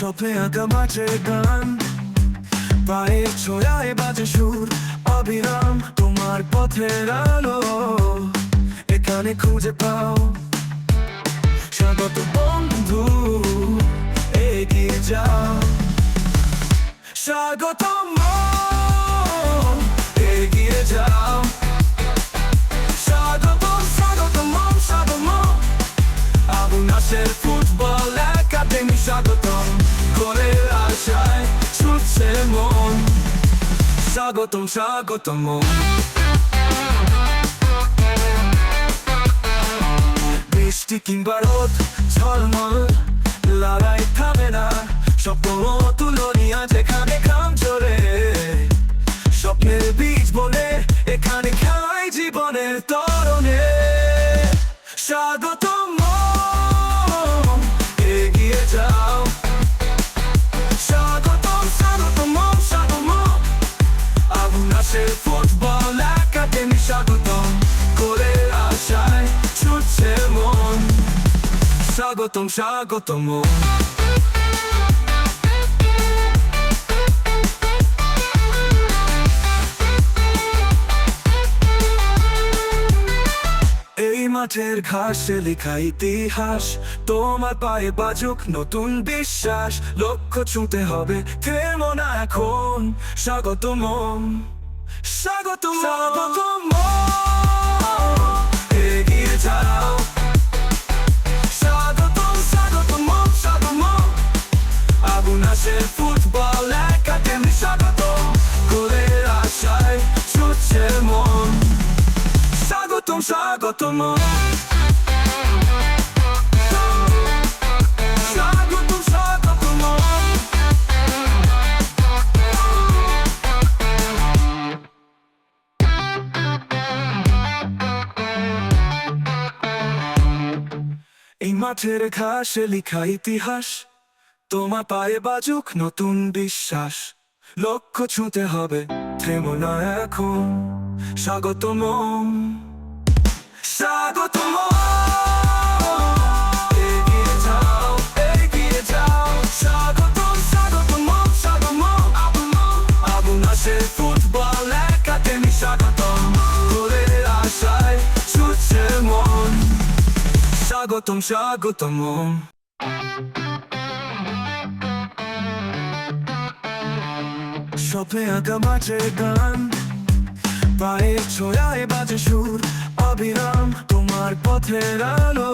স্বপ্নে আঁকা মাঠের গান। পায়ের বাজে সুর, অবিরাম তোমার পথের আলো। এখানে খুঁজে পাও। স্বাগত বন্ধু, এগিয়ে যাও। স্বাগত এগিয়ে যাও। স্বাগত স্বাগত মন স্বাগত আবু নাসের ফুটবল একাডেমি স্বাগতম স্বাগতম স্বাগতম। বৃষ্টি কিংবা রোদ ঝলমল লড়াই থামে না স্বপ্ন স্বাগতম গোলের আশায় ছুটছে মন। স্বাগতম স্বাগতম। এই মাঠের ঘাসে লেখা ইতিহাস, তোমার পায়ে বাজুক নতুন বিশ্বাস। লক্ষ্য ছুঁতে হবে, থেমো না এখন, স্বাগতম। স্বাগতম স্বাগতম এগিয়ে যাও স্বাগতম স্বাগতম স্বাগতম আবু নাসের ফুটবল একাডেমি স্বাগতম গোলের আশায় ছুটছে মন স্বাগতম স্বাগতম মাঠের ঘাসে লিখা ইতিহাস। তোমা পায়ে বাজুক নতুন বিশ্বাস। লক্ষ্য ছুঁতে হবে, থেমো না এখন। স্বাগতম। স্বাগতম। স্বাগতম স্বাগতম। স্বপ্নে আঁকা মাঠের গান, পায়ের ছোড়ায় বাজে সুর, অবিরাম তোমার পথের আলো।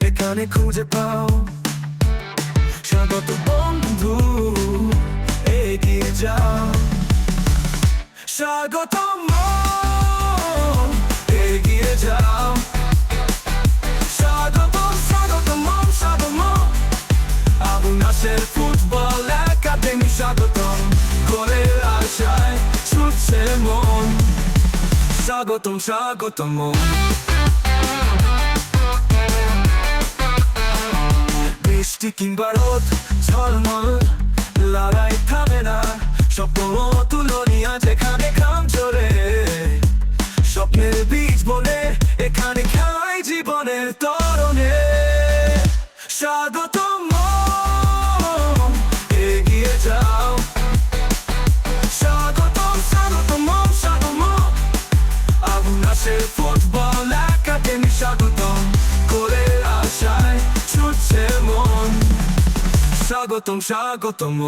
এখানে খুঁজে পাও। স্বাগত বন্ধু, এগিয়ে যাও। স্বাগত স্বাগতম স্বাগতম। বৃষ্টি কিংবা রোদ ঝলমল লড়াই থামে না স্বপ্ন স্বাগতম স্বাগতম।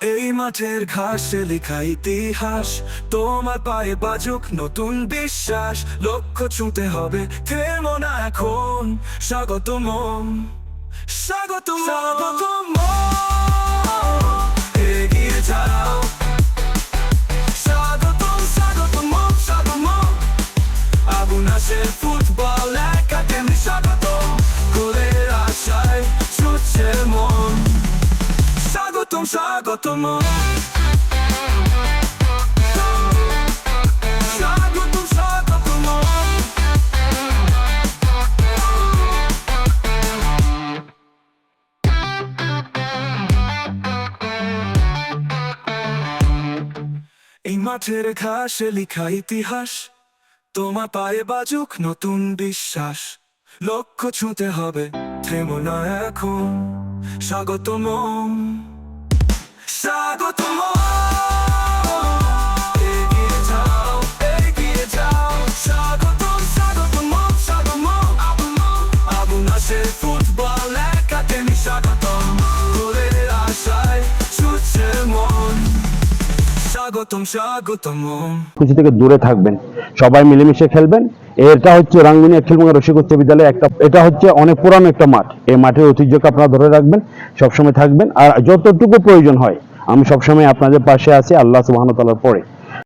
এই মাঠের ঘাসে লেখা ইতিহাস তোমার পায়ে বাজুক নতুন বিশ্বাস। লক্ষ্য ছুঁতে হবে থেমো না এখন। স্বাগতম স্বাগতম। স্বাগতম। এগিয়ে যাও। স্বাগতম স্বাগতম এই মাঠের ঘাসে লিখা ইতিহাস। তোমার পায়ে বাজুক নতুন বিশ্বাস। লক্ষ্য ছুঁতে হবে, থেমো না এখন। স্বাগতম। স্বাগতম স্বাগতম কিছু থেকে দূরে থাকবেন, সবাই মিলেমিশে খেলবেন। এটা হচ্ছে রাঙ্গুনি খেলবঙ্গা রসিক উচ্চ বিদ্যালয়ে একটা, এটা হচ্ছে অনেক পুরানো একটা মাঠ। এই মাঠের ঐতিহ্যকে আপনারা ধরে রাখবেন, সবসময় থাকবেন। আর যতটুকু প্রয়োজন হয়, আমি সবসময় আপনাদের পাশে আছি, আল্লাহ সুবাহতালার পরে।